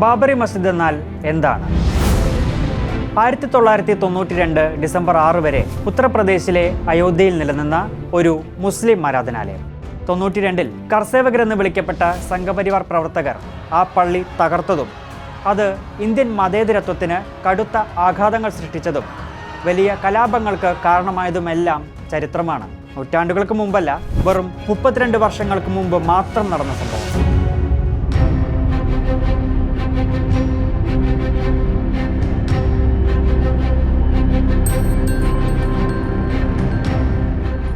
ബാബറി മസ്ജിദ് എന്നാൽ എന്താണ്? ആയിരത്തി തൊള്ളായിരത്തി തൊണ്ണൂറ്റി രണ്ട് ഡിസംബർ ആറ് വരെ ഉത്തർപ്രദേശിലെ അയോധ്യയിൽ നിലനിന്ന ഒരു മുസ്ലിം ആരാധനാലയം. തൊണ്ണൂറ്റി രണ്ടിൽ കർസേവകർ എന്ന് വിളിക്കപ്പെട്ട സംഘപരിവാർ പ്രവർത്തകർ ആ പള്ളി തകർത്തതും അത് ഇന്ത്യൻ മതേതരത്വത്തിന് കടുത്ത ആഘാതങ്ങൾ സൃഷ്ടിച്ചതും വലിയ കലാപങ്ങൾക്ക് കാരണമായതുമെല്ലാം ചരിത്രമാണ്. നൂറ്റാണ്ടുകൾക്ക് മുമ്പല്ല വെറും മുപ്പത്തിരണ്ട് വർഷങ്ങൾക്ക് മുമ്പ് മാത്രം നടന്ന സംഭവം. Thank you.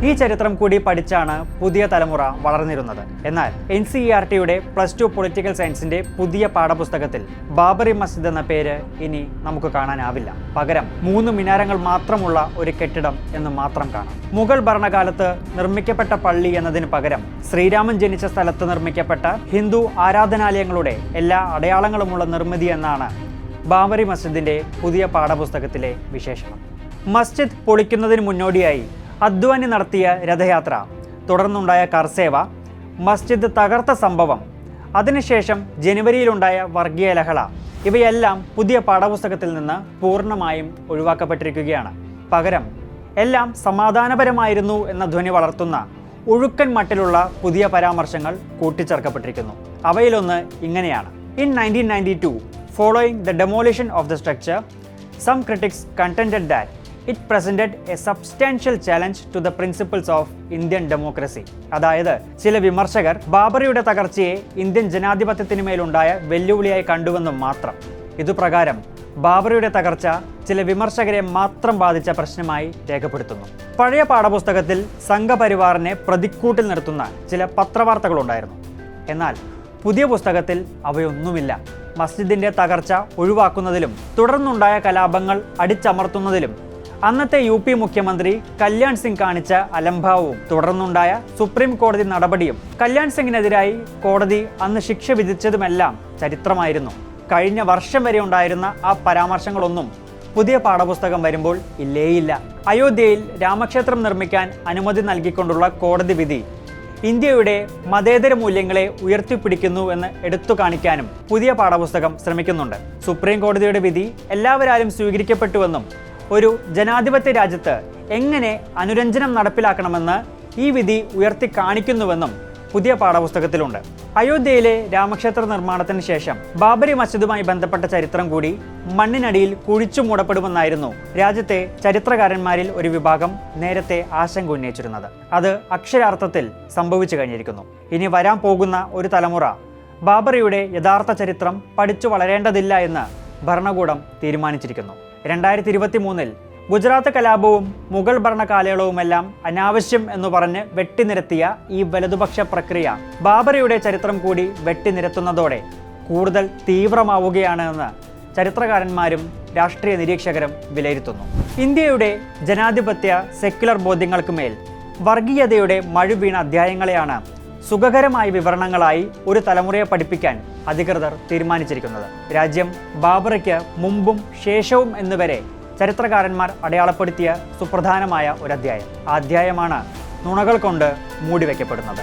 ഈ ചരിത്രം കൂടി പഠിച്ചാണ് പുതിയ തലമുറ വളർന്നിരുന്നത്. എന്നാൽ എൻ സി ഇ ആർ ടിയുടെ പ്ലസ് ടു പൊളിറ്റിക്കൽ സയൻസിന്റെ പുതിയ പാഠപുസ്തകത്തിൽ ബാബറി മസ്ജിദ് എന്ന പേര് ഇനി നമുക്ക് കാണാനാവില്ല. പകരം മൂന്ന് മിനാരങ്ങൾ മാത്രമുള്ള ഒരു കെട്ടിടം എന്ന് മാത്രം കാണാം. മുഗൾ ഭരണകാലത്ത് നിർമ്മിക്കപ്പെട്ട പള്ളി എന്നതിന് പകരം ശ്രീരാമൻ ജനിച്ച സ്ഥലത്ത് നിർമ്മിക്കപ്പെട്ട ഹിന്ദു ആരാധനാലയങ്ങളുടെ എല്ലാ അടയാളങ്ങളുമുള്ള നിർമ്മിതി എന്നാണ് ബാബറി മസ്ജിദിന്റെ പുതിയ പാഠപുസ്തകത്തിലെ വിശേഷണം. മസ്ജിദ് പൊളിക്കുന്നതിന് മുന്നോടിയായി അദ്വാനി നടത്തിയ രഥയാത്ര തുടർന്നുണ്ടായ കർസേവ മസ്ജിദ് തകർത്ത സംഭവം അതിനുശേഷം ജനുവരിയിലുണ്ടായ വർഗീയ ലഹള ഇവയെല്ലാം പുതിയ പാഠപുസ്തകത്തിൽ നിന്ന് പൂർണമായും ഒഴിവാക്കപ്പെട്ടിരിക്കുകയാണ്. പകരം എല്ലാം സമാധാനപരമായിരുന്നു എന്ന ധ്വനി വളർത്തുന്ന ഒഴുക്കൻ മട്ടിലുള്ള പുതിയ പരാമർശങ്ങൾ കൂട്ടിച്ചേർക്കപ്പെട്ടിരിക്കുന്നു. അവയിലൊന്ന് ഇങ്ങനെയാണ്. In nineteen ninety two following the demolition of the structure some critics contended that it presented a substantial challenge to the principles of Indian democracy അതായത് ചില വിമർശകർ ബാബറിയുടെ തകർച്ചയെ ഇന്ത്യൻ ജനാധിപത്യത്തിന് മേലുണ്ടായ വെല്ലുവിളിയായി കണ്ടുവെന്നും മാത്രം. ഇതുപ്രകാരം ബാബറിയുടെ തകർച്ച ചില വിമർശകരെ മാത്രം ബാധിച്ച പ്രശ്നമായി രേഖപ്പെടുത്തുന്നു. പഴയ പാഠപുസ്തകത്തിൽ സംഘപരിവാറിനെ പ്രതിക്കൂട്ടിൽ നിർത്തുന്ന ചില പത്രവാർത്തകളുണ്ടായിരുന്നു. എന്നാൽ പുതിയ പുസ്തകത്തിൽ അവയൊന്നുമില്ല. മസ്ജിദിന്റെ തകർച്ച ഒഴിവാക്കുന്നതിലും തുടർന്നുണ്ടായ കലാപങ്ങൾ അടിച്ചമർത്തുന്നതിലും അന്നത്തെ യു പി മുഖ്യമന്ത്രി കല്യാൺ സിംഗ് കാണിച്ച അലംഭാവവും തുടർന്നുണ്ടായ സുപ്രീം കോടതി നടപടിയും കല്യാൺ സിംഗിനെതിരായി കോടതി അന്ന് ശിക്ഷ വിധിച്ചതുമെല്ലാം ചരിത്രമായിരുന്നു. കഴിഞ്ഞ വർഷം വരെ ഉണ്ടായിരുന്ന ആ പരാമർശങ്ങളൊന്നും പുതിയ പാഠപുസ്തകം വരുമ്പോൾ ഇല്ലേയില്ല. അയോധ്യയിൽ രാമക്ഷേത്രം നിർമ്മിക്കാൻ അനുമതി നൽകിക്കൊണ്ടുള്ള കോടതി വിധി ഇന്ത്യയുടെ മതേതര മൂല്യങ്ങളെ ഉയർത്തിപ്പിടിക്കുന്നു എന്ന് എടുത്തു കാണിക്കാനും പുതിയ പാഠപുസ്തകം ശ്രമിക്കുന്നുണ്ട്. സുപ്രീം കോടതിയുടെ വിധി എല്ലാവരാലും സ്വീകരിക്കപ്പെട്ടുവെന്നും ഒരു ജനാധിപത്യ രാജ്യത്ത് എങ്ങനെ അനുരഞ്ജനം നടപ്പിലാക്കണമെന്ന് ഈ വിധി ഉയർത്തി കാണിക്കുന്നുവെന്നും പുതിയ പാഠപുസ്തകത്തിലുണ്ട്. അയോധ്യയിലെ രാമക്ഷേത്ര നിർമ്മാണത്തിന് ശേഷം ബാബരി മസ്ജിദുമായി ബന്ധപ്പെട്ട ചരിത്രം കൂടി മണ്ണിനടിയിൽ കുഴിച്ചു മൂടപ്പെടുമെന്നായിരുന്നു രാജ്യത്തെ ചരിത്രകാരന്മാരിൽ ഒരു വിഭാഗം നേരത്തെ ആശങ്ക ഉന്നയിച്ചിരുന്നത്. അത് അക്ഷരാർത്ഥത്തിൽ സംഭവിച്ചു കഴിഞ്ഞിരിക്കുന്നു. ഇനി വരാൻ പോകുന്ന ഒരു തലമുറ ബാബറിയുടെ യഥാർത്ഥ ചരിത്രം പഠിച്ചു വളരേണ്ടതില്ല എന്ന് ഭരണകൂടം തീരുമാനിച്ചിരിക്കുന്നു. രണ്ടായിരത്തി ഇരുപത്തി മൂന്നിൽ ഗുജറാത്ത് കലാപവും മുഗൾ ഭരണ കാലയളവുമെല്ലാം അനാവശ്യം എന്ന് പറഞ്ഞ് വെട്ടിനിരത്തിയ ഈ വലതുപക്ഷ പ്രക്രിയ ബാബറിയുടെ ചരിത്രം കൂടി വെട്ടിനിരത്തുന്നതോടെ കൂടുതൽ തീവ്രമാവുകയാണ് എന്ന് ചരിത്രകാരന്മാരും രാഷ്ട്രീയ നിരീക്ഷകരും വിലയിരുത്തുന്നു. ഇന്ത്യയുടെ ജനാധിപത്യ സെക്യുലർ ബോധ്യങ്ങൾക്ക് മേൽ വർഗീയതയുടെ മഴ വീണ അധ്യായങ്ങളെയാണ് സുഖകരമായ വിവരണങ്ങളായി ഒരു തലമുറയെ പഠിപ്പിക്കാൻ അധികൃതർ തീരുമാനിച്ചിരിക്കുന്നത്. രാജ്യം ബാബറയ്ക്ക് മുമ്പും ശേഷവും എന്നുവരെ ചരിത്രകാരന്മാർ അടയാളപ്പെടുത്തിയ സുപ്രധാനമായ ഒരു അധ്യായം ആ അധ്യായമാണ് നുണകൾ കൊണ്ട് മൂടിവെക്കപ്പെടുന്നത്.